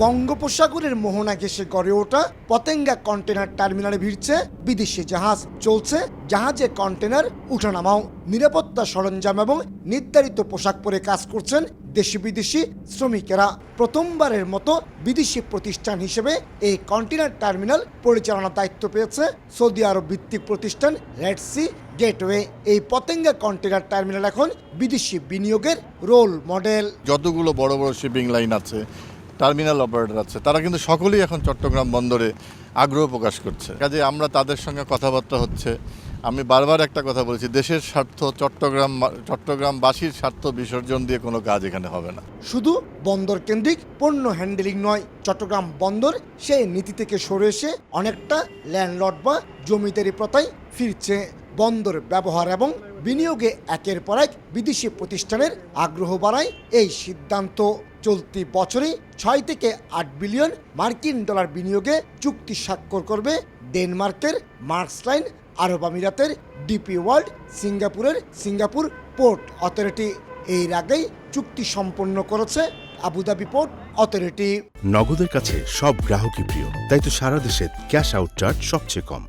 বঙ্গোপসাগরের মোহনা ঘেসে গড়ে ওঠা পতেঙ্গা কন্টেনার টার্মিনালে ভিড়ছে বিদেশি জাহাজ। চলছে জাহাজে কন্টেনার উঠানামাও। নিরাপত্তা সরঞ্জাম এবং নির্ধারিত পোশাক পরে কাজ করছেন দেশি বিদেশি শ্রমিকেরা। প্রথমবারের মতো বিদেশি প্রতিষ্ঠান হিসেবে এই কন্টেনার টার্মিনাল পরিচালনার দায়িত্ব পেয়েছে সৌদি আরব ভিত্তিক প্রতিষ্ঠান রেড সি গেটওয়ে। এই পতেঙ্গা কন্টেনার টার্মিনাল এখন বিদেশি বিনিয়োগের রোল মডেল। যতগুলো বড় বড় শিপিং লাইন আছে টার্মিনাল অপারেটর আছে। তারা কিন্তু সকলেই এখন চট্টগ্রাম বন্দরে আগ্রহ প্রকাশ করছে। কাজে আমরা তাদের সঙ্গে কথাবার্তা হচ্ছে। আমি বারবার একটা কথা বলেছি, দেশের স্বার্থ, চট্টগ্রাম চট্টগ্রামবাসীর স্বার্থ বিসর্জন দিয়ে কোনো কাজ এখানে হবে না। শুধু বন্দর কেন্দ্রিক পণ্য হ্যান্ডেলিং নয়, চট্টগ্রাম বন্দর সেই নীতি থেকে সরে এসে অনেকটা ল্যান্ডলর্ড বা জমিদারি প্রথায় ফিরছে। বন্দর ব্যবহার এবং বিনিয়োগে একের পর এক বিদেশি প্রতিষ্ঠানের আগ্রহ বাড়ায় এই সিদ্ধান্ত। চলতি বছরেই ছয় থেকে আট বিলিয়ন মার্কিন ডলার বিনিয়োগে চুক্তি স্বাক্ষর করবে ডেনমার্কের মার্কসলাইন আরব আমিরাতের ডিপি ওয়ার্ল্ড সিঙ্গাপুরের সিঙ্গাপুর পোর্ট অথরিটি। এর আগেই চুক্তি সম্পন্ন করেছে আবুধাবি পোর্ট অথরিটি। নগদের কাছে সব গ্রাহকই প্রিয় তাই তো সারা দেশে ক্যাশ আউট চার্জ সবচেয়ে কম।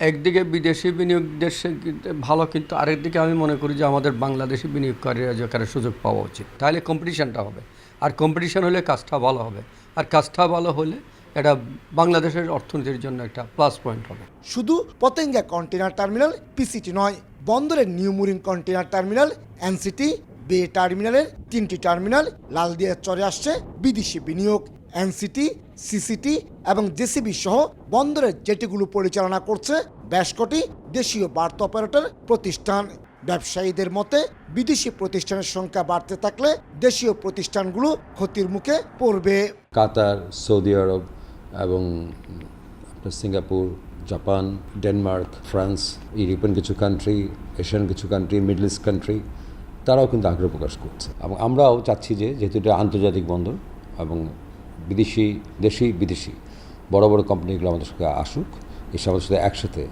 একদিকে বিদেশি বিনিয়োগ দেশে কিন্তু ভালো কিন্তু আরেকদিকে আমি মনে করি যে আমাদের বাংলাদেশি বিনিয়োগকারীরা যেখানে সুযোগ পাওয়া উচিত। তাহলে কম্পিটিশনটা হবে। আর কম্পিটিশন হলে কাজটা ভালো হবে। আর কাজটা ভালো হলে এটা বাংলাদেশের অর্থনীতির জন্য একটা প্লাস পয়েন্ট হবে। শুধু পতেঙ্গা কন্টেনার টার্মিনাল পিসিটি নয়, বন্দরের new mooring container terminal NCT bay টার্মিনালের তিনটি টার্মিনাল লালদিয়া চরে আসছে বিদেশি বিনিয়োগ। এনসিটি সিসিটি এবং জেসিবি সহ বন্দরের জেটিগুলো পরিচালনা করছে বেশ কটি দেশীয় বার্তা অপারেটর প্রতিষ্ঠান। ব্যবসায়ীদের মতে, বিদেশি প্রতিষ্ঠানের সংখ্যা বাড়তে থাকলে দেশীয় প্রতিষ্ঠানগুলো ক্ষতির মুখে পড়বে। কাতার, সৌদি আরব এবং Singapore, Japan, Denmark, France, European কিছু কান্ট্রি এশিয়ান কিছু কান্ট্রি মিডল ইস্ট কান্ট্রি তারাও কিন্তু আগ্রহ প্রকাশ করছে। এবং আমরাও চাচ্ছি যে, যেহেতু এটা আন্তর্জাতিক বন্দর এবং বিদেশি দেশি বিদেশি বড় বড় কোম্পানিগুলো আমাদের সঙ্গে আসুক এসে আমাদের সাথে একসাথে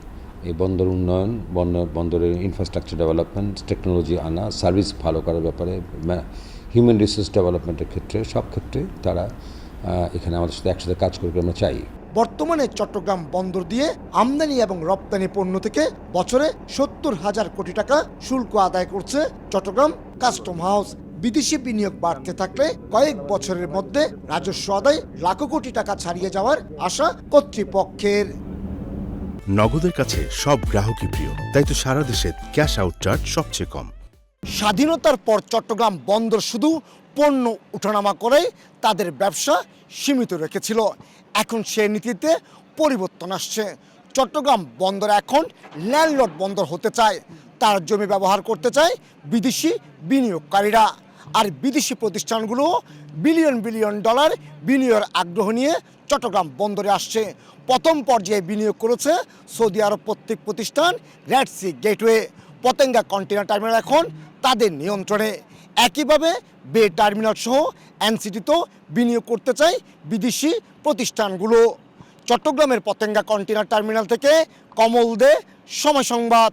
এই বন্দর উন্নয়ন বন্দর বন্দরের ইনফ্রাস্ট্রাকচার ডেভেলপমেন্ট টেকনোলজি আনা সার্ভিস ভালো করার ব্যাপারে হিউম্যান রিসোর্স ডেভেলপমেন্টের ক্ষেত্রে, সব ক্ষেত্রে তারা এখানে আমাদের সাথে একসাথে কাজ করবে আমরা চাই। বর্তমানে চট্টগ্রাম বন্দর দিয়ে আমদানি এবং রপ্তানি পণ্য থেকে বছরে সত্তর হাজার কোটি টাকা শুল্ক আদায় করছে চট্টগ্রাম কাস্টম হাউস। বিদেশি বিনিয়োগ বাড়তে থাকলে কয়েক বছরের মধ্যে রাজস্ব আদায় লাখো কোটি টাকা ছাড়িয়ে যাওয়ার আশা কর্তৃপক্ষের। নগদের কাছে সব গ্রাহকই প্রিয়। তাই তো সারা দেশে ক্যাশ আউট চার্জ সবচেয়ে কম। স্বাধীনতার পর চট্টগ্রাম বন্দর শুধু পণ্য উঠানামা করে তাদের ব্যবসা সীমিত রেখেছিল। এখন সে নীতিতে পরিবর্তন আসছে। চট্টগ্রাম বন্দর এখন ল্যান্ডলর্ড বন্দর হতে চায়। তার জমি ব্যবহার করতে চায় বিদেশি বিনিয়োগকারীরা। আর বিদেশি প্রতিষ্ঠানগুলো বিলিয়ন বিলিয়ন ডলার বিনিয়োগের আগ্রহ নিয়ে চট্টগ্রাম বন্দরে আসছে। প্রথম পর্যায়ে বিনিয়োগ করেছে সৌদি আরব প্রত্যেক প্রতিষ্ঠান Red Sea gateway Patenga container terminal এখন তাদের নিয়ন্ত্রণে। একইভাবে বে টার্মিনাল সহ এনসিটিতেও বিনিয়োগ করতে চায় বিদেশি প্রতিষ্ঠানগুলো। চট্টগ্রামের পতেঙ্গা কন্টেনার টার্মিনাল থেকে কমল দে, সময় সংবাদ।